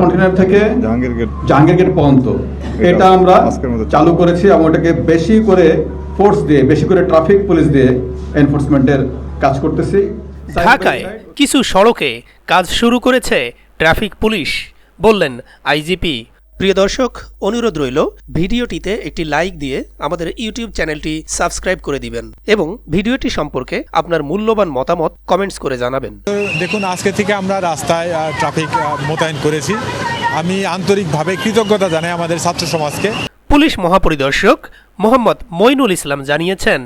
Container থেকে Jahangir gate Jahangir gate পর্যন্ত। এটা এটা আমরা চালু করেছি এবং এটাকে বেশি করে ফোর্স দিয়ে বেশি করে ট্রাফিক পুলিশ দিয়ে এনফোর্সমেন্টের কাজ করতেছি। ঢাকায় কিছু সড়কে কাজ শুরু করেছে ট্রাফিক পুলিশ বললেন আইজিপি। প্রিয় দর্শক অনুরোধ রইল ভিডিওটিতে একটি লাইক দিয়ে আমাদের ইউটিউব চ্যানেলটি সাবস্ক্রাইব করে দিবেন এবং ভিডিওটি সম্পর্কে আপনার মূল্যবান মতামত কমেন্টস করে জানাবেন। দেখুন আজকে থেকে আমরা রাস্তায় ট্রাফিক মোতায়েন করেছি। আমি আন্তরিকভাবে কৃতজ্ঞতা জানাই আমাদের ছাত্র সমাজকে। পুলিশ মহাপরিদর্শক মোহাম্মদ মইনুল ইসলাম জানিয়েছেন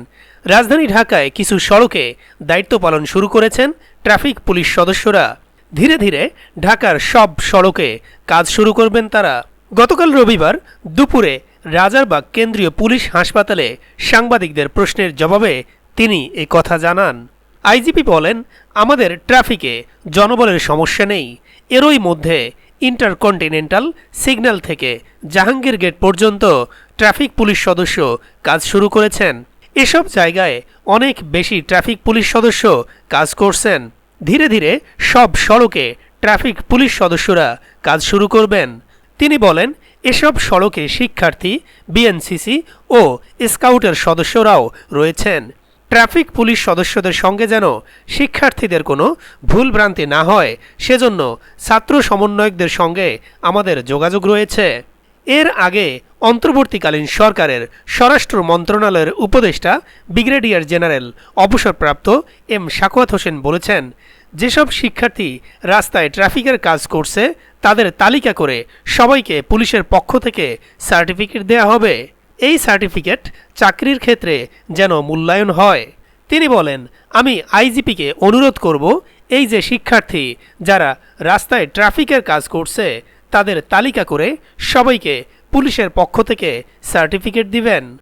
রাজধানী ঢাকায় কিছু সড়কে দায়িত্ব পালন শুরু করেছেন ট্রাফিক পুলিশ সদস্যরা। ধীরে ধীরে ঢাকার সব সড়কে কাজ শুরু করবেন তারা। গতকাল রবিবার দুপুরে রাজারবাগ কেন্দ্রীয় পুলিশ হাসপাতালে সাংবাদিকদের প্রশ্নের জবাবে তিনি এই কথা জানান। আইজিপি বলেন, আমাদের ট্রাফিকে জনবলের সমস্যা নেই। এরই মধ্যে ইন্টারকন্টিনেন্টাল সিগন্যাল থেকে জাহাঙ্গীর গেট পর্যন্ত ট্রাফিক পুলিশ সদস্য কাজ শুরু করেছেন। এসব জায়গায় অনেক বেশি ট্রাফিক পুলিশ সদস্য কাজ করছেন। ধীরে ধীরে সব সড়কে ট্রাফিক পুলিশ সদস্যরা কাজ শুরু করবেন। তিনি বলেন, এসব সড়কে শিক্ষার্থী, বিএনসিসি ও স্কাউটের সদস্যরাও রয়েছেন। ট্রাফিক পুলিশ সদস্যদের সঙ্গে যেন শিক্ষার্থীদের কোনো ভুলভ্রান্তি না হয়, সেজন্য ছাত্র সমন্বয়কদের সঙ্গে আমাদের যোগাযোগ রয়েছে। এর আগে অন্তর্বর্তীকালীন সরকারের স্বরাষ্ট্র মন্ত্রণালয়ের উপদেষ্টা ব্রিগেডিয়ার জেনারেল অবসরপ্রাপ্ত এম শাকুয়াত হোসেন বলেছেন যেসব শিক্ষার্থী রাস্তায় ট্রাফিকের কাজ করছে, তাদের তালিকা করে সবাইকে পুলিশের পক্ষ থেকে সার্টিফিকেট দেওয়া হবে। এই সার্টিফিকেট চাকরির ক্ষেত্রে যেন মূল্যায়ন হয়। তিনি বলেন, আমি আইজিপিকে অনুরোধ করব, এই যে শিক্ষার্থী যারা রাস্তায় ট্রাফিকের কাজ করছে, তাদের তালিকা করে সবাইকে পুলিশের পক্ষ থেকে সার্টিফিকেট দিবেন।